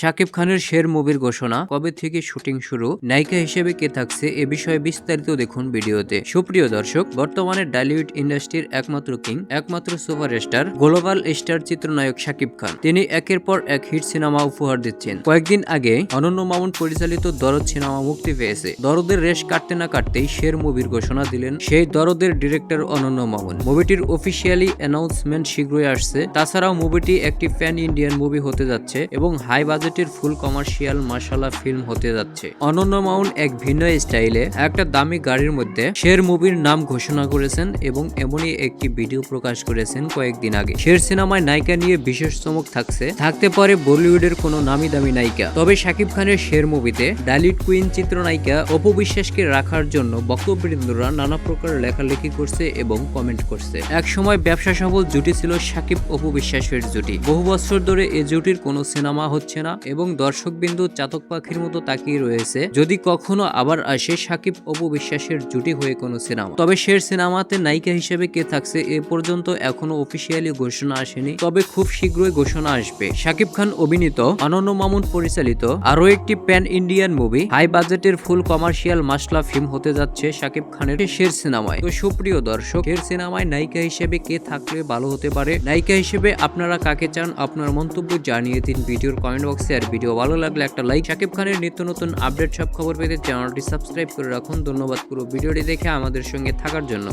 শাকিব খানের শের মুভির ঘোষণা, কবে থেকে শুটিং শুরু, নায়িকা হিসেবে কে থাকছে এ বিষয়ে বিস্তারিত দেখুন ভিডিওতে। সুপ্রিয় দর্শক, বর্তমানে ডালিউড ইন্ডাস্ট্রির একমাত্র কিং, একমাত্র সুপারস্টার, গ্লোবাল স্টার চিত্রনায়ক শাকিব খান। তিনি একের পর এক হিট সিনেমা উপহার দিচ্ছেন। কয়েকদিন আগে অনন্য মামুন পরিচালিত দরদ সিনেমা মুক্তি পেয়েছে। দরদের রেশ কাটতে না কাটতেই শের মুভির ঘোষণা দিলেন সেই দরদের ডিরেক্টর অনন্য মামুন। মুভিটির অফিসিয়ালি অ্যানাউন্সমেন্ট শীঘ্রই আসছে। তাছাড়াও মুভিটি একটি প্যান ইন্ডিয়ান মুভি হতে যাচ্ছে এবং হাই বাজেটের ফুল কমার্শিয়াল মাসালা ফিল্ম হতে যাচ্ছে। অনন্য মাউন এক ভিন্ন স্টাইলে একটা দামি গাড়ির মধ্যে শের মুভির নাম ঘোষণা করেছেন এবং এমনই একটি ভিডিও প্রকাশ করেছেন কয়েকদিন আগে। শের সিনেমায় নায়িকা নিয়ে বিশেষ চমক থাকছে। থাকতে পারে বলিউডের কোনো নামি দামি নায়িকা। তবে শাকিব খানের শের মুভিতে ডালিড কুইন চিত্রনায়িকা অপু বিশ্বাসকে রাখার জন্য বক্তবৃন্দরা নানা প্রকার লেখালেখি করছে এবং কমেন্ট করছে। এক সময় ব্যবসা সফল জুটি ছিল শাকিব অপু বিশ্বাসের জুটি। বহু বছর ধরে এ জুটির কোনো সিনেমা হচ্ছে না। এবং দর্শকবিন্দু চাতক পাখির মতো তাকিয়ে রয়েছে। যদি কখনো আবার আসে, সাকিব অপু বিশ্বাসের জুটি হয়ে কোনো সিনেমা। তবে শের সিনেমাতে নায়িকা হিসেবে কে থাকছে এ পর্যন্ত এখনও অফিসিয়ালি ঘোষণা আসেনি। তবে খুব শীঘ্রই ঘোষণা আসবে। সাকিব খান অভিনীত অনন্য মামুন পরিচালিত আরও একটি প্যান ইন্ডিয়ান মুভি, হাই বাজেটের ফুল কমার্শিয়াল মাসলা ফিল্ম হতে যাচ্ছে সাকিব খানের শের সিনেমায়। তো সুপ্রিয় দর্শক শের সিনেমায় নায়িকা হিসেবে কে থাকলে ভালো হতে পারে? নায়িকা হিসেবে আপনারা কাকে চান? আপনার মন্তব্য জানিয়ে দিন ভিডিওর কমেন্ট বক্সে আর ভিডিও ভালো লাগলে একটা লাইক। শাকিব খানের নিত্য নতুন আপডেট সব খবর পেতে চ্যানেলটি সাবস্ক্রাইব করে রাখুন। ধন্যবাদ পুরো ভিডিওটি দেখে আমাদের সঙ্গে থাকার জন্য।